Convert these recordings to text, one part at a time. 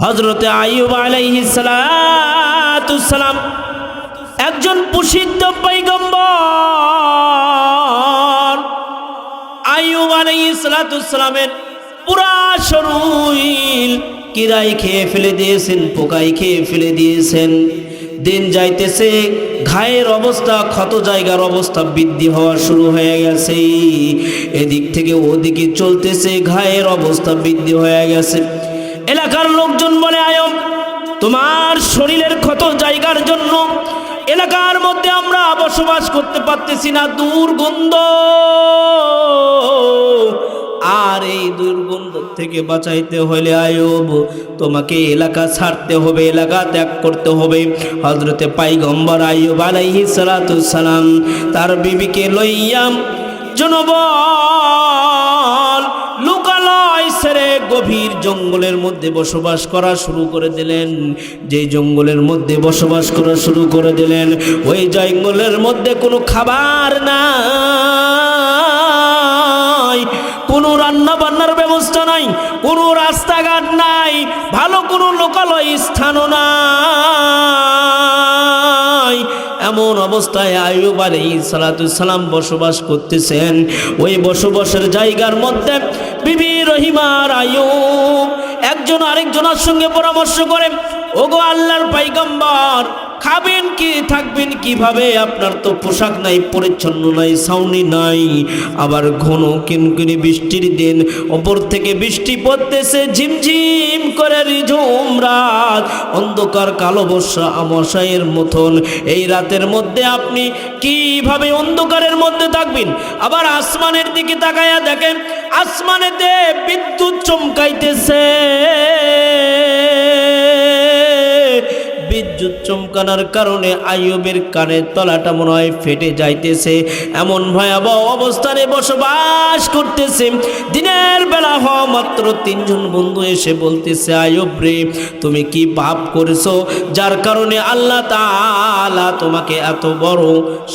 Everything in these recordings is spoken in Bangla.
হজরতে আইয়ুব আলাইহিসালাম একজন প্রসিদ্ধ পৈগম্বর আইয়ুব আলাইহিসালামের পুরা শরীর কিরাই খেয়ে ফেলে দিয়েছেন, পোকাই খেয়ে ফেলে দিয়েছেন। দিন যাইতেছে, ঘায়ের অবস্থা, ক্ষত জায়গার অবস্থা বৃদ্ধি হওয়া শুরু হয়ে গেছে। এদিক থেকে ওদিকে চলতেছে, ঘায়ের অবস্থা বৃদ্ধি হয়ে গেছে। এলাকার লোকজন বলে আয়ম তোমার শরীরের ক্ষত জায়গার জন্য এলাকার মধ্যে আমরা বসবাস করতে পারতেছি না, দুর্গন্ধ। আর এই দুর্গন্ধ থেকে বাঁচাইতে হলে আয়ব তোমাকে এলাকা ছাড়তে হবে, এলাকা ত্যাগ করতে হবে। হজরতে পাইগম্বর আয়ব আলাইহি সালাম তার বিবিকে লইয়াম জনবল গভীর জঙ্গলের মধ্যে বসবাস করা শুরু করে দিলেন। যে জঙ্গলের মধ্যে বসবাস করা শুরু করে দিলেন, ওই জঙ্গলের মধ্যে কোনো খাবার নাই, কোনো রান্না বান্নার ব্যবস্থা নাই, কোনো রাস্তাঘাট নাই, ভালো কোনো লোকালয় স্থানও নাই। এমন অবস্থায় আয়ুব আলী সালাম বসবাস করতেছেন। ওই বসবাসের জায়গার মধ্যে বিবি রহিমার আয়ুব একজন আরেকজনের সঙ্গে পরামর্শ করে, ওগো আল্লাহর পাইগম্বর, খাবেন কি, থাকবেন কীভাবে? আপনার তো পোশাক নাই, পরিচ্ছন্ন নাই, ছাউনি নাই। আবার ঘন কিনকিনি বৃষ্টির দিন, ওপর থেকে বৃষ্টি পড়তেছে, ঝিমঝিম করে অন্ধকার কালো বর্ষা আমশায়ের মতন। এই রাতের মধ্যে আপনি কীভাবে অন্ধকারের মধ্যে থাকবেন? আবার আসমানের দিকে তাকায়া দেখেন, আসমানেতে বিদ্যুৎ চমকাইতেছে। বিদ্যুৎ চমকানোর কারণে আইয়ুবের কানের তলাটা মনে হয় ফেটে যাইতেছে। এমন ভয়াবহ অবস্থানে বসবাস করতেছে। দিনের বেলা হওয়া মাত্র তিনজন বন্ধু এসে বলতেছে, আইয়ুব রে, তুমি কি পাপ করেছ? যার কারণে আল্লাহ তাআলা তোমাকে এত বড়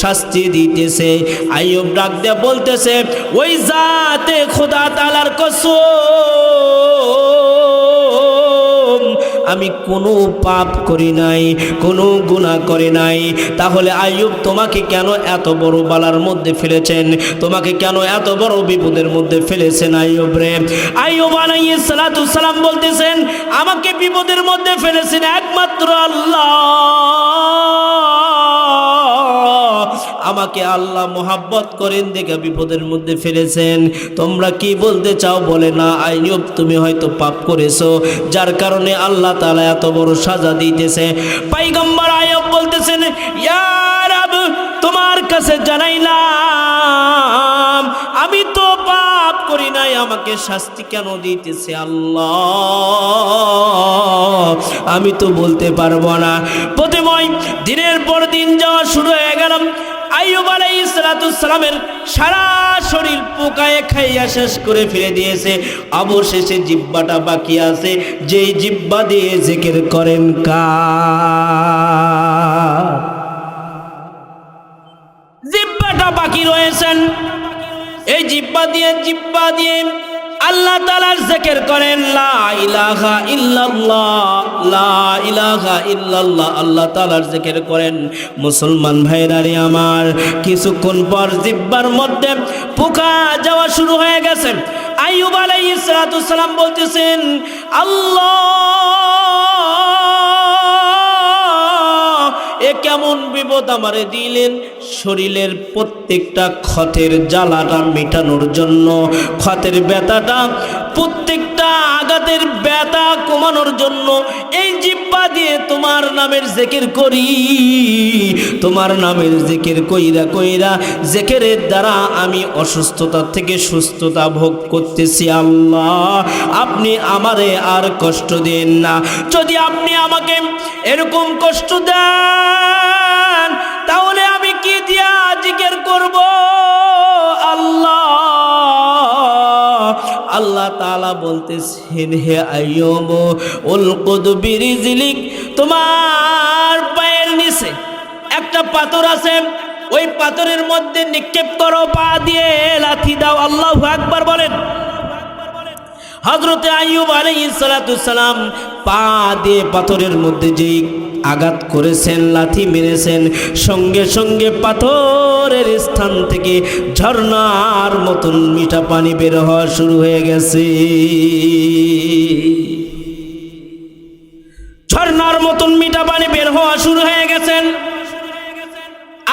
শাস্তি দিতেছে। আইয়ুব ডাক দিয়ে বলতেছে, ওই জাতে খোদা তালার কসম আমি কোনো পাপ করি নাই, কোনো গুণা করি নাই। তাহলে আইয়ুব তোমাকে কেন এত বড় বালার মধ্যে ফেলেছেন? তোমাকে কেন এত বড় বিপদের মধ্যে ফেলেছেন আইয়ুব রে? আইয়ুব আলাইহিস সালাতু সালাম বলতেছেন, আমাকে বিপদের মধ্যে ফেলেছেন একমাত্র আল্লাহ। আমাকে আল্লাহ মোহাব্বত করেন, দেখে বিপদের মধ্যে ফেলেছেন। তোমরা কি বলতে চাও? বলে, না, আইয়ুব, তুমি হয়তো পাপ করেছ। যার কারণে আল্লাহ তাআলা এত বড় সাজা দিতেছে। পাইগম্বর আইয়ুব বলতেছেন তোমার কাছে জানাইলাম, আমি তো পাপ করি নাই, আমাকে শাস্তি কেন দিতেছে আল্লাহ? আমি তো বলতে পারব না। প্রতিময়, দিনের পর দিন যাওয়া শুরু হয়ে গেলাম আইয়ুব আলাইহিসসালামের সারা শরীর পোকায় খাইয়া শেষ করে ফিরে দিয়েছে। অবশেষে জিব্বাটা বাকি আছে। যেই জিব্বা দিয়ে জিকির করেন কার? জিব্বাটা বাকি রয়েছেন। এই জিব্বা দিয়ে জিব্বা দিয়ে আল্লাহ তালার জেকের করেন ইলাহা আল্লাহ তালার জেকের করেন, মুসলমান ভাইরারে আমার, কিছুক্ষণ পর জিব্বার মধ্যে পোকা যাওয়া শুরু হয়ে গেছে। আইয়ুব আলাইহিস সালাম বলতেছেন, আল্লাহ এ কেমন বিপদ আমারে দিলেন? শরীরের প্রত্যেকটা ক্ষতের জ্বালাটা মেটানোর জন্য, ক্ষতের ব্যথাটা, প্রত্যেকটা আঘাতের ব্যথা কমানোর জন্য এই জিব্বা দিয়ে তোমার নামের জেকের করি। তোমার নামের জেকের কইরা কইরা জেকেরের দ্বারা আমি অসুস্থতা থেকে সুস্থতা ভোগ করতেছি আল্লাহ। আপনি আমারে আর কষ্ট দেন না। যদি আপনি আমাকে এরকম কষ্ট দেন তাহলে আমি কি দিয়া জিজ্ঞের করব? আল্লাহ। আল্লাহ তাআলা বলতেছেন, হে আইয়ুব, উল কুদবি রিজলিক তোমার পায়ের নিচে একটা পাথর আছে, ওই পাথরের মধ্যে নিক্ষেপ করো, পা দিয়ে লাথি দাও, আল্লাহু একবার বলেন। হজরতে আইয়ুব আলাইসালাম পা দিয়ে পাথরের মধ্যে যেই আঘাত করেছেন, লাথি মেরেছেন, সঙ্গে সঙ্গে পাথরের স্থান থেকে ঝর্ণার মতন মিঠা পানি বের হওয়া শুরু হয়ে গেছে। ঝর্ণার মতন মিঠা পানি বের হওয়া শুরু হয়ে গেছেন।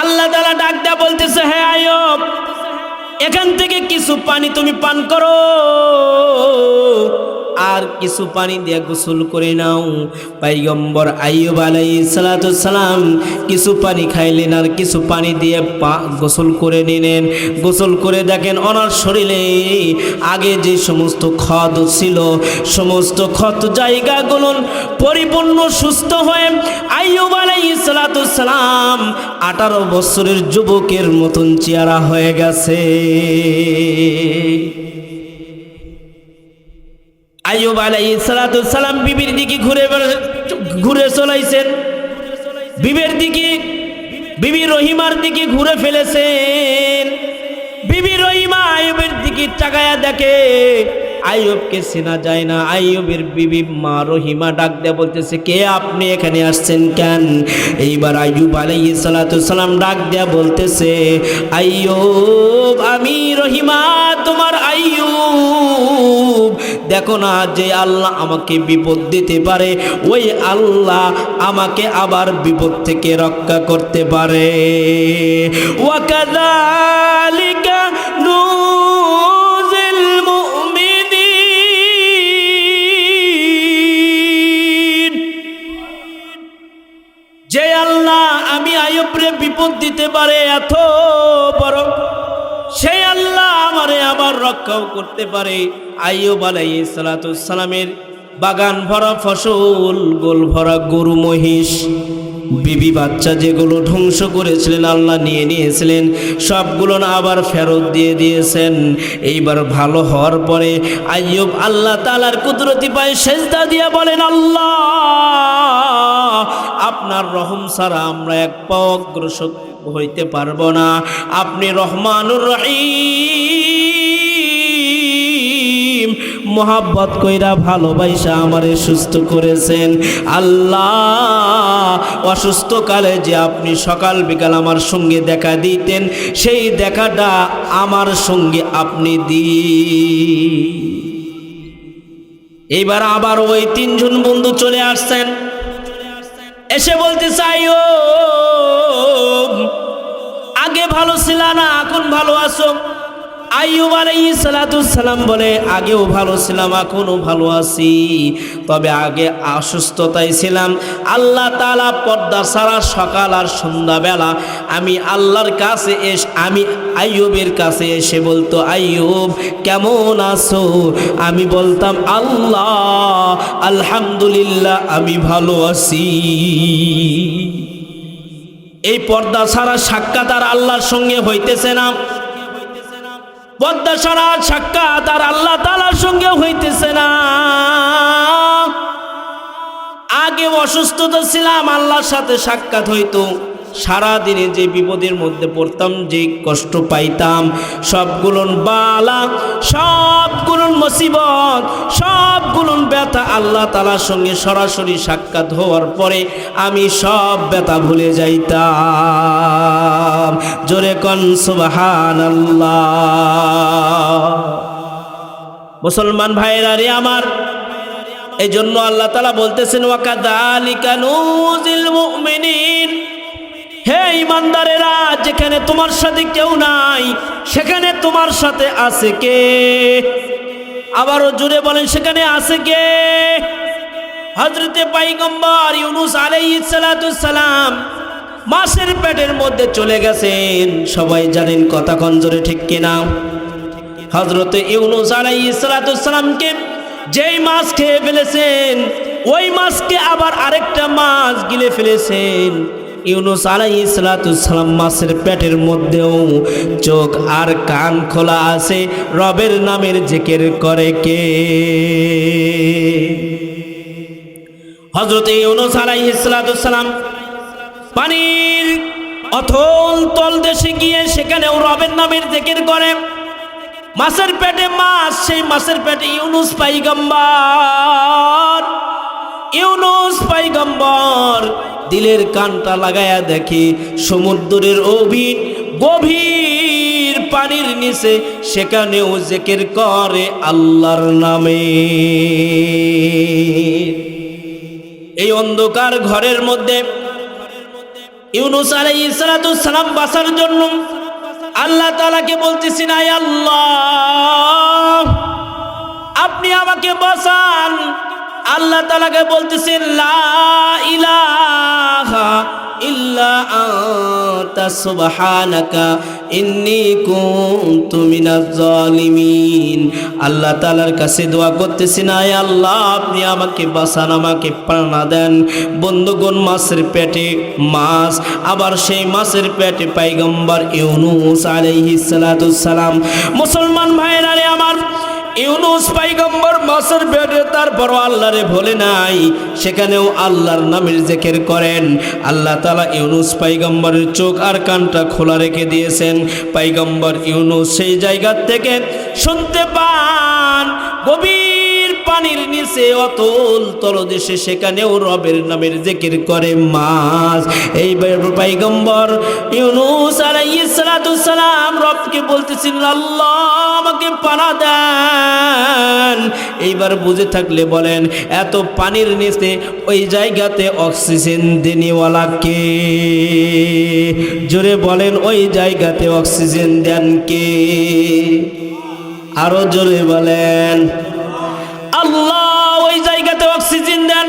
আল্লাহ তালা ডাক দেয়া বলতেছে হ্যাঁ আয়ব এখান থেকে কিছু পানি তুমি পান করো। আর কিছু পানি দিয়ে গোসল করে নাও। পাইগম্বর আইয়ুব আলাই সালাম কিছু পানি খাইলেন আর কিছু পানি দিয়ে পা গোসল করে নিলেন। গোসল করে দেখেন ওনার শরীরে আগে যে সমস্ত ক্ষত ছিল, সমস্ত ক্ষত জায়গাগুলো পরিপূর্ণ সুস্থ হয়ে আইয়ুব আলাই সালাম আঠারো বছরের যুবকের মতন চেহারা হয়ে গেছে। আইয়ুব আলাইহিস সালাম বিবির দিকে ঘুরে ঘুরে চলাইছেন। বিবির দিকে, বিবি রহিমার দিকে ঘুরে ফেলেছেন। বিবি রহিমা আইয়ুবের দিকে তাকায়া দেখে, আইয়ুবকে চেনা যায় না। আইয়ুবের বিবি মা রহিমা ডাক দেয়া বলতেছে, কে আপনি এখানে আসছেন কেন? এইবার আইয়ুব আলাইহিস সালাম ডাক দেয়া বলতেছে, আইয়ুব, আমি রহিমা, তোমার আইয়ুব। দেখো না যে আল্লাহ আমাকে বিপদ দিতে পারে, ওই আল্লাহ আমাকে আবার বিপদ থেকে রক্ষা করতে পারে। যে আল্লাহ আমি আয়ুবরে বিপদ দিতে পারে এত বড় সেই আল্লাহ আমারে আবার রক্ষাও করতে পারে। আইয়ুব আলাইহিস সালামের বাগান ভরা ফসল, গোল ভরা গরু মহিষ। বিবি বাচ্চা যেগুলো ধ্বংস করেছিলেন, আল্লাহ নিয়ে নিয়েছিলেন, সবগুলো না আবার ফেরত দিয়ে দিয়েছেন। এইবার ভালো হওয়ার পরে আইয়ুব আল্লাহ তালার কুদরতি পায়ে সেজদা দিয়ে বলেন, আল্লাহ, আপনার রহম ছাড়া আমরা এক পাও অগ্রসর হইতে পারব না। আপনি রহমানুর রহিম। মোহাব্বত কইরা ভালোবাসা আমারে সুস্থ করেছেন। আল্লাহ অসুস্থ কালে যে আপনি সকাল বিকাল আমার সঙ্গে দেখা দিতেন, সেই দেখাটা আমার সঙ্গে আপনি দি এইবার আবার ওই তিনজন বন্ধু চলে আসছেন। এসে বলতে চাই, ও, আগে ভালো ছিল না, এখন ভালো আছো? আলাইহিস সালাম বলে, আগেও ভালো ছিলাম, এখনও ভালো আছি। তবে আগে অসুস্থতায় ছিলাম। আল্লাহ তাআলা পর্দা সারা সকাল আর সন্ধ্যাবেলা আমি আল্লাহর কাছে এস, আমি আইয়ুবের কাছে এসে বলতো, আইয়ুব, কেমন আছো? আমি বলতাম, আল্লাহ, আলহামদুলিল্লাহ, আমি ভালো আছি। এই পর্দা ছাড়া সাক্ষাৎ আর আল্লাহর সঙ্গে হইতেছে না। পর্দা সরা সাক্ষাৎ আর আল্লাহ তালার সঙ্গে হইতেছে না। আগে অসুস্থতা ছিলাম, আল্লাহর সাথে সাক্ষাৎ হইতো। সারা দিনে যে বিপদের মধ্যে পড়তাম, যে কষ্ট পাইতাম সবগুলো বালা সবগুলো মুসিবত সবগুলো ব্যথা আল্লাহ তালার সঙ্গে সরাসরি সাক্ষাৎ হওয়ার পরে আমি সব ব্যথা ভুলে যাইতাম। জোরে কন সুবাহান আল্লাহ মুসলমান ভাইয়েরা রে আমার এই জন্য আল্লাহ তালা বলতেছেন ওয়াকাদালিকা নুজিল মুমিনিন। হে ইমানদারেরা, যেখানে তোমার সাথে কেউ নাই, সেখানে তোমার সাথে আছে কে? আবারও জুড়ে বলেন, সেখানে আছে কে? হজরতে পাইগম্বর ইউনুস আলাইহিস সালাম মাছের পেটের মধ্যে চলে গেছেন। সবাই জানেন কথা কঞ্জরে ঠিক কিনা? হজরতে ইউনুস আলাইহিস সালামকে যেই মাছ খেয়ে ফেলেছেন, ওই মাছকে আবার আরেকটা মাছ গিলে ফেলেছেন। ইউনুস আলাইহিস সালাম মাছের পেটের মধ্যেও চোখ আর কান খোলা আছে, রবের নামের জেকের করে কে? হজরতে ইউনুস আলাইহিস সালাম পানির অথল তল দেশে গিয়ে সেখানেও রবের নামের জেকের করে। মাছের পেটে মাছ, সেই মাছের পেটে ইউনুস পাইগাম্বার। ইউনুস পাইগাম্বর দিলের কানটা লাগায়া দেখে, সমুদ্রের অভিন গভীর পানির নিচে, সেখানেও জেকের করে আল্লাহর নামে। এই অন্ধকার ঘরের মধ্যে ইউনুস আলাইহিস সালাম বাঁচার জন্য আল্লাহ তাআলাকে বলতেছি না আল্লাহ, আপনি আমাকে বাঁচান। আল্লাহ তাআলাকে বলতেছেন লা ইলাহা ইল্লা আনতা সুবহানাকা, ইন্নী কুনতু মিনাজ জালিমিন। আল্লাহ তাআলার কাছে দোয়া করতেছি না আল্লাহ, আপনি আমাকে বাঁচান, আমাকে প্রাণা দেন। বন্ধুগণ, মাছের পেটে মাছ, আবার সেই মাছের পেটে পাইগম্বর ইউনুস আলাইহিস সালাম। মুসলমান ভাইরা রে আমার ইউনুস পাইগম্বর মাসের বেডে তারপর আল্লাহরে ভোলে নাই। সেখানেও আল্লাহর নামের জেকের করেন। আল্লাহ তালা ইউনুস পাইগম্বরের চোখ আর কানটা খোলা রেখে দিয়েছেন। পাইগম্বর ইউনুস সেই জায়গার থেকে শুনতে পান। গভীর পানির নিচে অতল তলদেশে সেখানেও রবের নামের জেকের করে মাছ। এই পাইগম্বর ইউনুস আলাইহিস সালাতু সালাম রবকে বলতেছেন, আল্লাহ, আমাকে পানা দেন। এইবার বুঝে থাকলে বলেন, এত পানির নিচে ওই জায়গাতে অক্সিজেন দেনিওয়ালা কে? জোরে বলেন, ওই জায়গাতে অক্সিজেন দেন কে? আরও জোরে বলেন আল্লাহ ওই জায়গাতে অক্সিজেন দেন।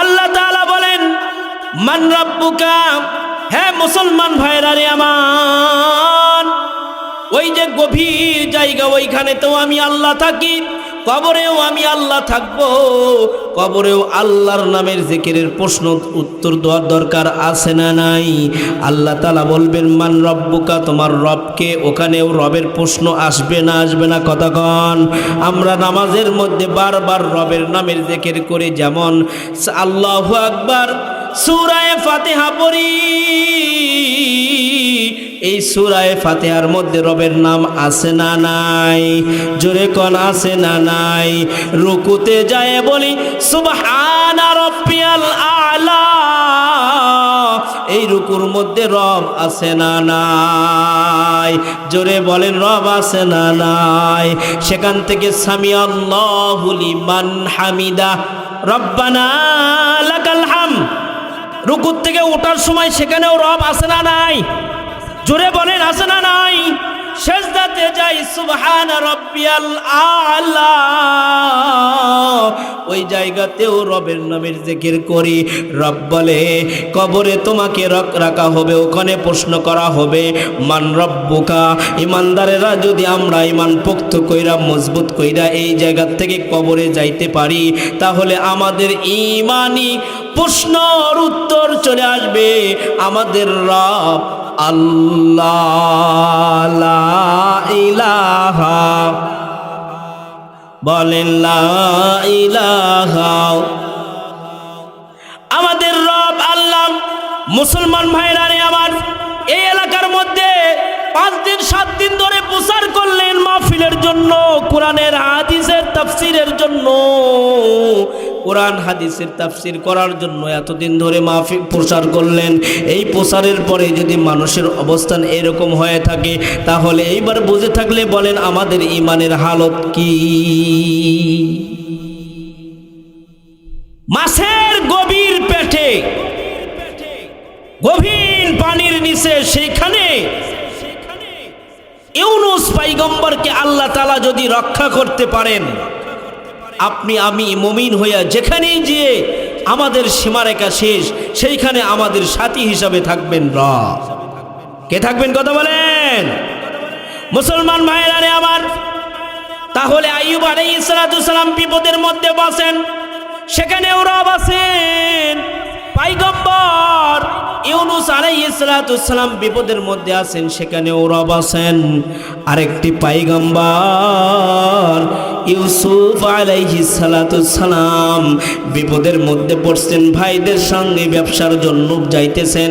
আল্লাহ তাআলা বলেন, মান রাব্বুকা হ্যাঁ মুসলমান ভাইরা রে আমার, ওই যে গভীর জায়গা ওইখানে তো আমি আল্লাহ থাকি। কবরেও আমি আল্লাহ থাকব। কবরেও আল্লাহর নামের জিকিরের প্রশ্ন উত্তর দেওয়ার দরকার আছে না নাই? আল্লাহ তালা বলবেন, মান রব্বুকা? তোমার রবকে ওখানেও রবের প্রশ্ন আসবে না আসবে না কতক্ষণ? আমরা নামাজের মধ্যে বারবার রবের নামের জিকির করি, যেমন আল্লাহ আকবার সুরায় ফাতেহা পড়ি। এই সুরায় ফাতেহার মধ্যে রবের নাম আছে না নাই? জোরে কন আছে না নাই? রুকুতে যায় বলি আলা। এই রুকুর মধ্যে রব আছে না নাই। জোরে বলেন, রব আছে না নাই। সেখান থেকে সামি আল্লাহু লিমান হামিদা। রব্বানা লাকাল হাম। রুকুর থেকে ওঠার সময় সেখানেও রব আছে না নাই? জোরে বলেন, আছে না নাই? সেজদাতে যাই, সুবহান রব্বিয়াল আলা। ওই জায়গাতেও রবের নামের জিকির করি। রব বলে, কবরে তোমাকে রক রাখা হবে, ওখানে প্রশ্ন করা হবে, মান রব্বুকা? ইমানদারেরা যদি আমরা ইমান পোক্ত কইরা, মজবুত কইরা এই জায়গা থেকে কবরে যাইতে পারি, তাহলে আমাদের ইমানই প্রশ্নর উত্তর চলে আসবে। আমাদের রব আল্লাহ ইলাহা। বলেন আমাদের রব আল্লাহ, মুসলমান ভাইরা আমার, এই এলাকার মধ্যে পাঁচ দিন, সাত দিন ধরে প্রচার করলেন মাহফিলের জন্য, কোরআনের হাদিসের তাফসিরের জন্য। কোরআন হাদিসের তাফসির করার জন্য এতদিন ধরে মাহফিল প্রচার করলেন। এই প্রচারের পরে যদি মানুষের অবস্থান এরকম হয়ে থাকে, তাহলে এইবার বুঝে থাকলে বলেন, আমাদের ইমানের হালত কি? মাছের গভীর পেটে, গভীর পানির নিচে সেইখানে ইউনুস পাইগম্বরকে আল্লাহ তালা যদি রক্ষা করতে পারেন আপনি, আমি মমিন হইয়া যেখানেই যেয়ে আমাদের সীমারেখা শেষ, সেইখানে আমাদের সাথী হিসাবে থাকবেন র কে থাকবেন কথা বলেন? মুসলমান ভাইরা রে আমার, তাহলে আইয়ুব আলাইহিস সালাম বিপদের মধ্যে বসেন, সেখানেও রব আছেন। পাইগম্বর ইউনুস আলাইহিসসালাম বিপদের মধ্যে আছেন, সেখানেও রব আছেন। আরেকটি পাইগম্বর ইউসুফ আলাইহিসসালাম বিপদের মধ্যে পড়ছেন, ভাইদের সঙ্গে ব্যবসার জন্য যাইতেছেন।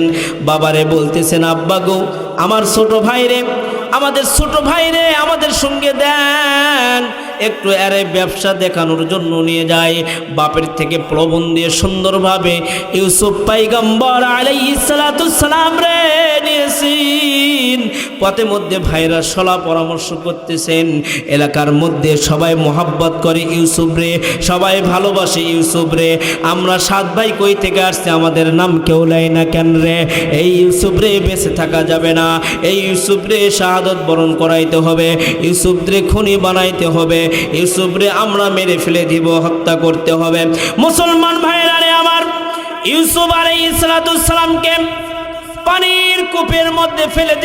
বাবারে বলতেছেন, আব্বা গো, আমার ছোট ভাইরে, আমাদের ছোট ভাইরে আমাদের সঙ্গে দেন। একটু এরে ব্যবসা দেখানোর জন্য নিয়ে যায়। বাপের থেকে প্রবণ দিয়ে সুন্দরভাবে ইউসুফ পাইগম্বর আলাইহিস সালাম রে নিয়েছেন। পথে মধ্যে ভাইরা সলা পরামর্শ করতেছেন। এলাকার মধ্যে সবাই মোহাব্বত করে, ইউসুফ রে, সবাই ভালোবাসে ইউসুফ রে। আমরা সাত ভাই কই থেকে আসছে, আমাদের নাম কেউ লাই না কেন রে? এই ইউসুফ রে বেঁচে থাকা যাবে না। এই ইউসুফ রে শাহাদত বরণ করাইতে হবে। ইউসুফ রে খুনি বানাইতে হবে। ইউসুফ রে, আমরা মেরে ফেলে দিব, হত্যা করতে হবে। মুসলমান ভাইরা রে আমার, ইউসুফ আলাই ইসলাতুসালামকে পানির কূপের মধ্যে ফেলে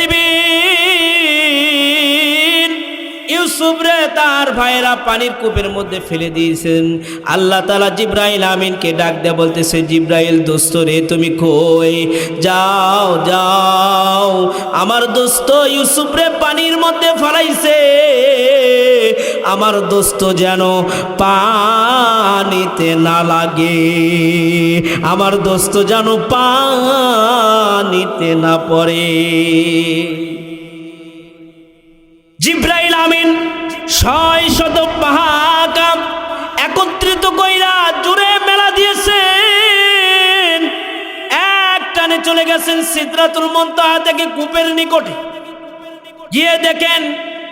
রে, তার ভাইরা পানির কূপের মধ্যে ফেলে দিয়েছেন। আল্লাহ তালা জিব্রাইল আমিনকে ডাক দেয়া বলতেছে, জিব্রাইল, দোস্ত রে, তুমি কই? যাও যাও। আমার দোস্ত ইউসুফ রে, পানির মধ্যে ফলাইছে। আমার দোস্ত যেন পানিতে না লাগে। আমার দোস্ত যেন পানিতে না পড়ে। জিব্রাইল আমিন ছয় শত পাহাকাম একত্রিত কইরা জুড়ে মেলা দিয়েছেন। এক টানে চলে গেছেন সিদ্রাতুল মন্তাহা থেকে কূপের নিকটে। গিয়ে দেখেন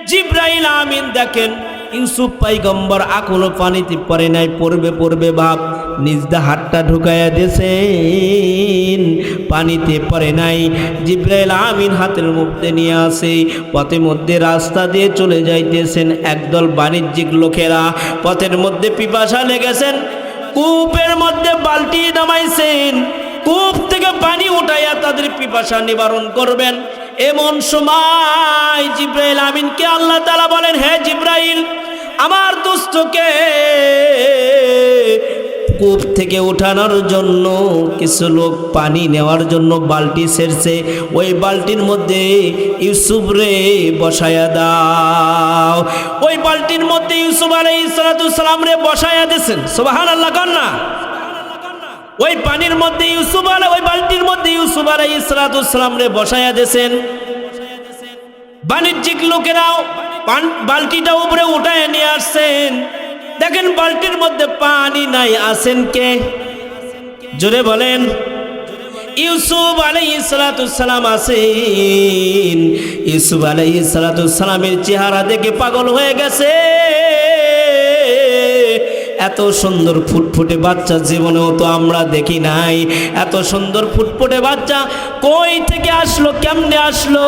জিব্রাইল আমিন দেখেন ইউসুফ পাইগম্বর এখনও পানিতে পড়ে নাই, পড়বে পড়বে ভাব নিজদা হাতটা ঢুকাইয়া দিয়েছেন, পানিতে পড়ে নাই। জিব্রাইল আমিন হাতের মধ্যে নিয়ে আসে, পথের মধ্যে রাস্তা দিয়ে চলে যাইতেছেন একদল বাণিজ্যিক লোকেরা। পথের মধ্যে পিপাসা লেগেছেন, কূপের মধ্যে বালতি নামাইছেন। কূপ থেকে পানি উঠাইয়া তাদের পিপাসা নিবারণ করবেন। এমন সময় জিব্রাইল আমিনকে আল্লাহ তালা বলেন, হে জিব্রাইল আমার দুষ্টকে কূপ থেকে উঠানোর জন্য কিছু লোক পানি নেওয়ার জন্য বালতি সেরছে। ওই বালতির মধ্যে ইউসুফ রে বসায়া দাও। ওই বালতির মধ্যে ইউসুফ আলাই সালাম রে বসায়া দিয়েছেন। সোবাহান আল্লাহ না। ওই পানির মধ্যে ইউসুফ আলাই ওই বালতির মধ্যে ইউসুফ আলাই ইসলাতাম রে বসায়া দিয়েছেন। বাণিজ্যিক লোকেরাও বালতিটা উপরে উঠায় নিয়ে আসছেন। দেখেন বালতির মধ্যে পানি নাই আসেন কে? জোরে বলেন। ইউসুফ আলাই সালাম আছেন। ইউসুফ আলাই সালামের চেহারা দেখে পাগল হয়ে গেছে। এত সুন্দর ফুটফুটে বাচ্চা জীবনেও তো আমরা দেখি নাই। এত সুন্দর ফুটফুটে বাচ্চা কই থেকে আসলো, কেমনে আসলো?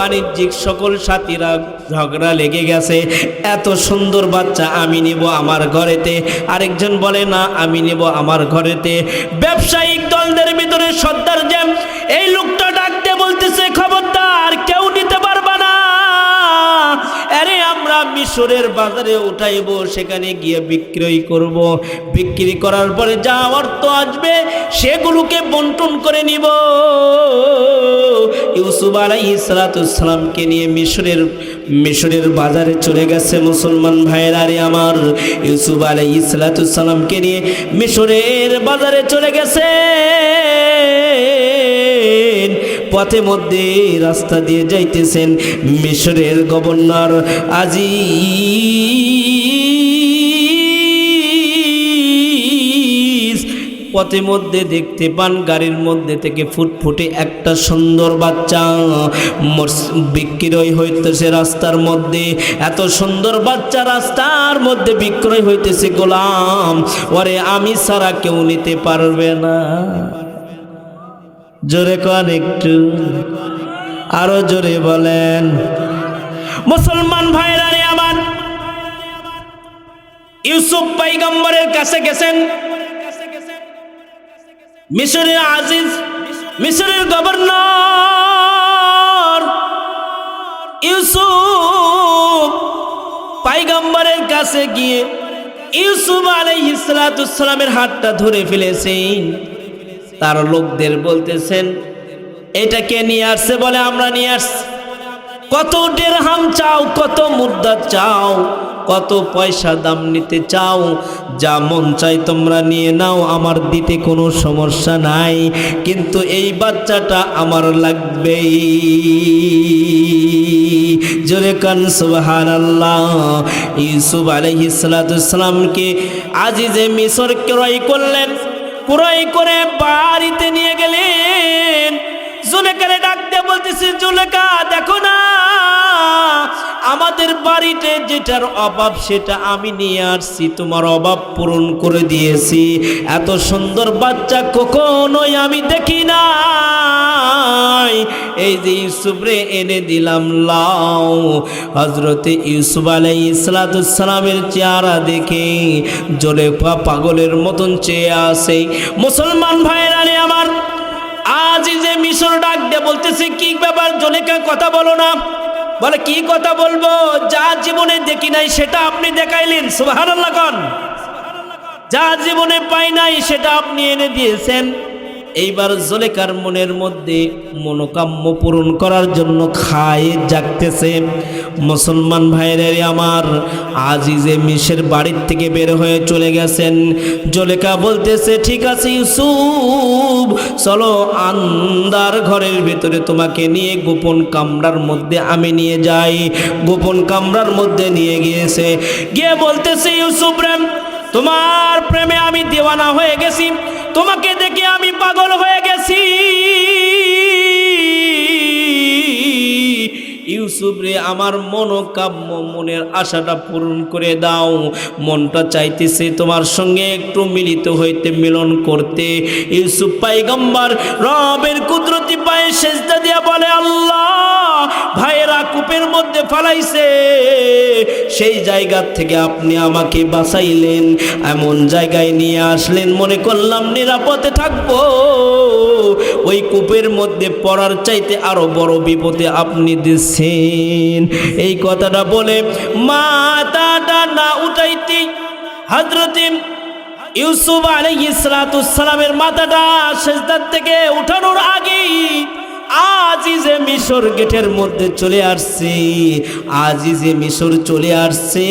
বাণিজ্যিক সকল সাথীরা ঝগড়া লেগে গেছে। এত সুন্দর বাচ্চা আমি নিব আমার ঘরেতে। আরেকজন বলে, না, আমি নিব আমার ঘরেতে। ব্যবসায়িক দলদের ভিতরে সর্দার জ্যাম, এই লোকটা ডাকতে বলতেছে, খবরদার, কেউ নিতে পারবা না। আরে, আমরা মিশরের বাজারে উঠাইব, সেখানে গিয়ে বিক্রয় করব। বিক্রি করার পরে যা অর্থ আসবে, সেগুলোকে বন্টন করে নিব। ইউসুফ আলাই ইসলাতামকে নিয়ে মিশরের মিশরের বাজারে চলে গেছে মুসলমান ভাইয়েরা রে আমার। ইউসুফ আলাই ইসলাতামকে নিয়ে মিশরের বাজারে চলে গেছে। পথে মধ্যে রাস্তা দিয়ে যাইতেছেন মিশরের গভর্নর আজি পথে মধ্যে দেখতে পান, গাড়ির মধ্যে থেকে ফুটফুটে একটা সুন্দর বাচ্চা। বিক্রয় হইতেছে রাস্তার মধ্যে। এত সুন্দর বাচ্চা রাস্তার মধ্যে বিক্রয় হইতেছে গোলাম। ওরে আমি ছাড়া কেউ নিতে পারবে না। জোরে কন একটু। আরও জোরে বলেন। মুসলমান ভাইরা আমার ইউসুফ পাইগম্বরের কাছে গেছেন। মিশরের আজিজ, মিশরের গভর্নর ইউসুফ পাইগম্বরের কাছে গিয়ে ইউসুফ আলাইহিসসালামের হাতটা ধরে ফেলেছেন। তার লোকদের বলতেছেন, এটা কে নিয়ে আসছে বলে আমরা নিয়ে আসছি। কত ডেরহাম চাও, কত মুদ্রা চাও কত পয়সা দাম নিতে চাও? যা মন চাই তোমরা নিয়ে নাও, আমার দিতে কোনো সমস্যা নাই। কিন্তু এই বাচ্চাটা আমার লাগবেই। জোরে কান সুবহান আল্লাহ ইউসুফ আলহিসামকে আজিজে মিশর ক্রয় করলেন। ক্রয় করে বাড়িতে নিয়ে গেলেন। আমাদের বাড়িতে যেটার অভাব, সেটা আমি নিয়ে আসছি। তোমার অভাব পূরণ করে দিয়েছি। এত সুন্দর বাচ্চা কখনোই আমি দেখি না এই যে ইউসুফরে এনে দিলাম, লাও। হজরতে ইউসুফ আলাই ইসলাতামের চেহারা দেখে জোরে পাগলের মতন চেয়ে আসে। মুসলমান ভাইয়েরা রে আমার আজ যে মিশর ডাক দিয়ে বলতেছে, কি ব্যাপার? জলেকা কথা বলো না। বলে, কি কথা বলব? যা জীবনে দেখি নাই, সেটা আপনি দেখাইলেন। সুহান যা জীবনে পাই নাই, সেটা আপনি এনে দিয়েছেন। এইবার জলেকার মনের মধ্যে মনোকাম্য পূরণ করার জন্য খায় জাগতেছে। মুসলমান ভাইয়ের আমার আজিজে মিশের বাড়ির থেকে বের হয়ে চলে গেছেন। জলেকা বলতেছে, ঠিক আছে ইউসুফ, চলো আন্দার ঘরের ভিতরে তোমাকে নিয়ে গোপন কামরার মধ্যে আমি নিয়ে যাই। গোপন কামরার মধ্যে নিয়ে গিয়েছে। গিয়ে বলতেছে, ইউসুফ তোমার প্রেমে আমি দেওয়ানা হয়ে গেছি। তোমাকে দেখে আমি পাগল হয়ে গেছি। ইউসুফ রে আমার মনোকাম্য মনের আশাটা পূরণ করে দাও। মনটা চাইতেছে তোমার সঙ্গে একটু মিলিত হইতে, মিলন করতে। ইউসুফ পাইগম্বার রবের কুদরতি পায়ে সেজদা দিয়া বলে, আল্লাহ, ভাইয়েরা কূপের মধ্যে ফালাইছে। সেই জায়গা থেকে আপনি আমাকে বাঁচাইলেন। এমন জায়গায় নিয়ে আসলেন, মনে করলাম নিরাপদে থাকব। ওই কূপের মধ্যে পড়ার চাইতে আরও বড় বিপদে আপনি দিচ্ছেন। এই কথাটা বলে মাতাটা না উঠাইতে হজরতে ইউসুফ আলাইহিসসালামের মাথাটা সেজদার থেকে উঠানোর আগেই আজিজে মিশর গেটের মধ্যে চলে আসছে। আজিজে মিশর চলে আসছে।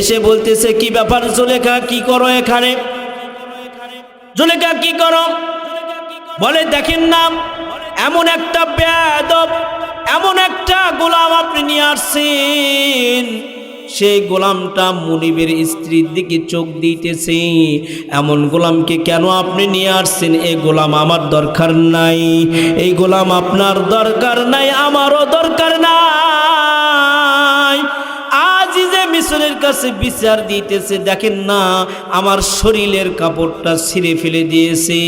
এসে বলতেছে, কি ব্যাপার জুলেখা, কি করো এখানে? জুলেখা, কি করো? বলে, দেখেন না, এমন একটা বেদব এমন একটা গোলাম আপনি নিয়ে আসছেন। সেই গোলামটা মুনিবের স্ত্রীর দিকে চোখ দিতেছে। এমন গোলামকে কেন আপনি নিয়ে আসছেন? এই গোলাম আমার দরকার নাই, এই গোলাম আপনার দরকার নাই, আমারও দরকার নাই। আজই কাছে বিচার দিতেছে, দেখেন না, আমার শরীরের কাপড়টা ছিঁড়ে ফেলে দিয়েছে।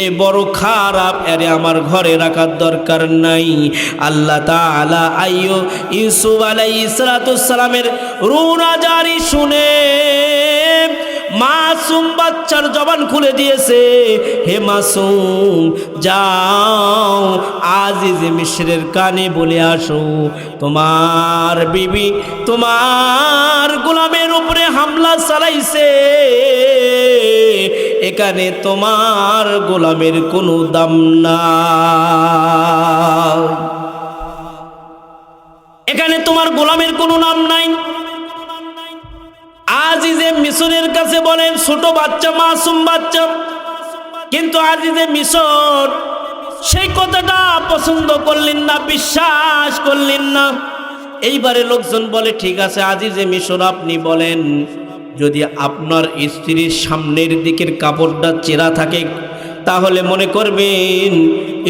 এ বড় খারাপ, আরে আমার ঘরে রাখার দরকার নাই। আল্লাহ তাআলা আইয়ো ইউসুফ আলাই ইসরাতুসালামের রুনাজারি শুনে মাসুম বাচ্চার জবান খুলে দিয়েছে, হে মাসুম, যাও, আজিজ মিশ্রের কানে বলে আসো, তোমার বিবি তোমার গোলামের উপরে হামলা চালাইছে, এখানে তোমার গোলামের কোনো দাম না এখানে তোমার গোলামের কোনো নাম নাই। আজিজে মিশরের কাছে বলেন, ছোট বাচ্চা, মাসুম বাচ্চা। কিন্তু আজিজে মিশর সেই কথাটা পছন্দ করলেন না, বিশ্বাস করলেন না। এইবারে লোকজন বলে, ঠিক আছে আজিজে মিশর, আপনি বলেন, যদি আপনার স্ত্রীর সামনের দিকের কাপড়টা চেরা থাকে, তাহলে মনে করবেন,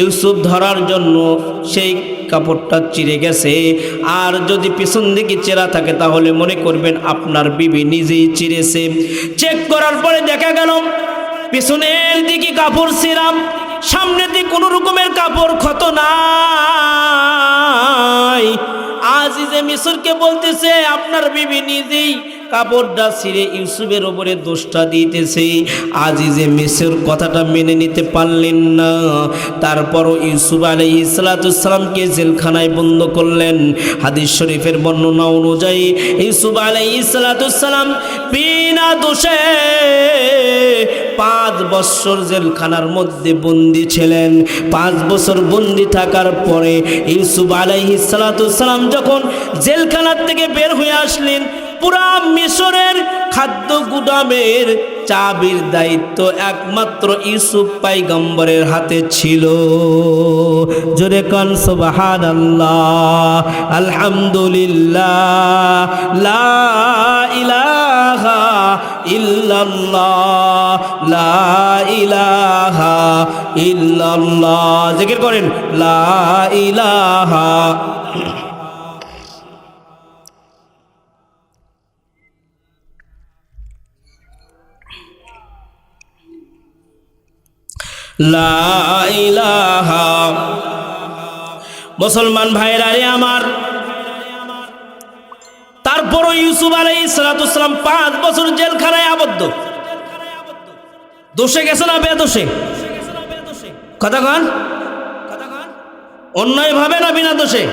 ইউসুফ ধরার জন্য সেই কাপড়টা চিরে গেছে। আর যদি পিছন দিকে চেরা থাকে, তাহলে মনে করবেন আপনার বিবি নিজেই চিরেছে। চেক করার পরে দেখা গেল, পিছনের দিকে কাপড় ছিলাম সামনে দিকে কোনো রকমের কাপড় ক্ষত নাই। আজিজে মিশরকে বলতেছে, আপনার বিবি নিজেই কাপড়টা ছিঁড়ে ইউসুফের ওপরে দোষটা দিতেছে। আজিজে মিশর কথাটা মেনে নিতে পারলেন না। তারপরও ইউসুফ আলাই ইসলাতামকে জেলখানায় বন্ধ করলেন। হাদিস শরীফের বর্ণনা অনুযায়ী ইউসুফ আলাই ইসলাতাম বিনা দোষে পাঁচ বছর জেলখানার মধ্যে বন্দি ছিলেন। পাঁচ বছর বন্দি থাকার পরে ইউসুফ আলাইহি সালাম যখন জেলখানার থেকে বের হয়ে আসলেন পুরা মিশরের খাদ্য গুদামের চাবির দায়িত্ব একমাত্র ইউসুফ পাইগম্বরের হাতে ছিল। জোরে কন সুবাহান আল্লাহ আলহামদুলিল্লাহ, লা ইলাহা লা ইলাহা ইল্লাল্লাহ। জিকির করেন, লা ইলাহা মুসলমান ভাইরা রে আমার, তারপরও ইউসুফ আলাই সালাতাম পাঁচ বছর জেলখানায় আবদ্ধ। দোষে গেছে না বেদোষে? কথা কন। অন্যায় ভাবে না বিনা দোষে?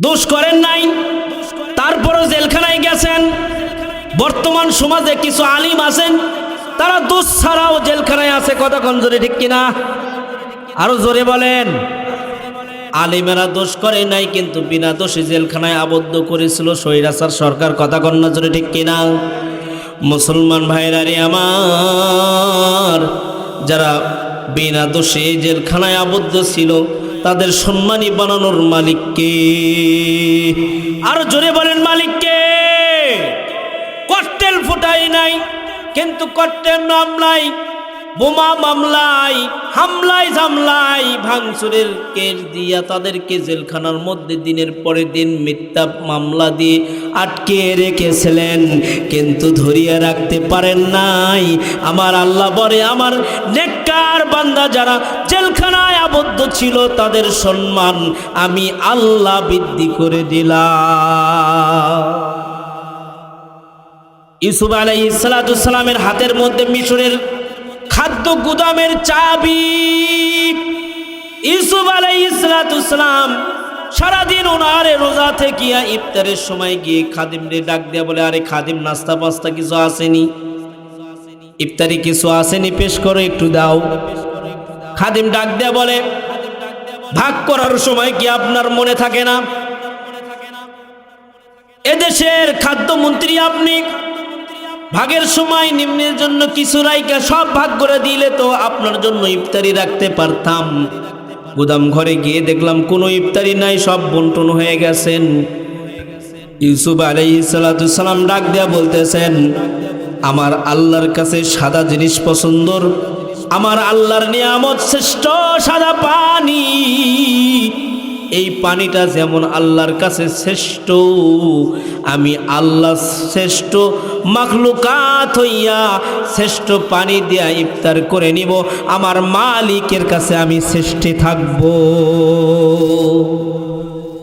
দোষ করেন নাই। তারপরও জেলখানায় গেছেন। বর্তমান সমাজে কিছু আলিম আছেন। তারা দোষ ছাড়াও জেলখানায় আছে কন জোরে ঠিক কিনা? আরও জোরে বলেন। আলিমেরা দোষ করে নাই, কিন্তু বিনা দোষে জেলখানায় আবদ্ধ করেছিল সৈরাসার সরকার কথা কন্যা জোরে ঠিক কিনা? মুসলমান ভাইরা রে আমার, যারা বিনা দোষে জেলখানায় আবদ্ধ ছিল, তাদের সম্মানী বানানোর মালিককে। আরও জোরে বলেন, মালিককে। কট্টেল ফুটাই নাই কিন্তু কট্টেল মামলায়, বোমা মামলায়, হামলায় জামলায় ভাঙচুরের কেস দিয়া তাদেরকে জেলখানার মধ্যে দিনের পরে দিন মিথ্যা মামলা দিয়ে আটকে রেখেছিলেন। কিন্তু ধরিয়ে রাখতে পারেন নাই। আমার আল্লাহ বলে, আমার নেককার বান্দা যারা জেলখানায় আবদ্ধ ছিল, তাদের সম্মান আমি আল্লাহ বৃদ্ধি করে দিলাম। ইউসুফ আলাই সালামের হাতের মধ্যে মিশরের খাদ্য গুদামের চাবি। ইউসুফ আলাই সালাম সারাদিন ওনারে রোজা থেকে ইফতারের সময় গিয়ে খাদিমরে ডাক দেয়া বলে, আরে খাদিম, নাস্তা পাস্তা কিছু আসেনি? ইফতারি কিছু আসেনি, পেশ করো, একটু দাও। খাদিম ডাক দেয়া বলে, ভাগ করার সময় কি আপনার মনে থাকে না? এদেশের খাদ্যমন্ত্রী আপনি ভাগের সময় নিম্নের জন্য কিছু রাইকা সব ভাগ করে দিলে তো আপনার জন্য ইফতারি রাখতে পারতাম। গুদাম ঘরে গিয়ে দেখলাম কোনো ইফতারি নাই, সব বন্টন হয়ে গেছেন। ইউসুফ আলাই সালাম ডাক দেয়া বলতেছেন, আমার আল্লাহর কাছে সাদা জিনিস পছন্দর, আমার আল্লাহর নিয়ামত শ্রেষ্ঠ সাদা পানি। এই পানিটা যেমন আল্লাহর কাছে শ্রেষ্ঠ, আমি আল্লাহ শ্রেষ্ঠ মাখলুকাত হইয়া শ্রেষ্ঠ পানি দিয়া ইফতার করে নিব। আমার মালিকের কাছে আমি শ্রেষ্ঠে থাকব।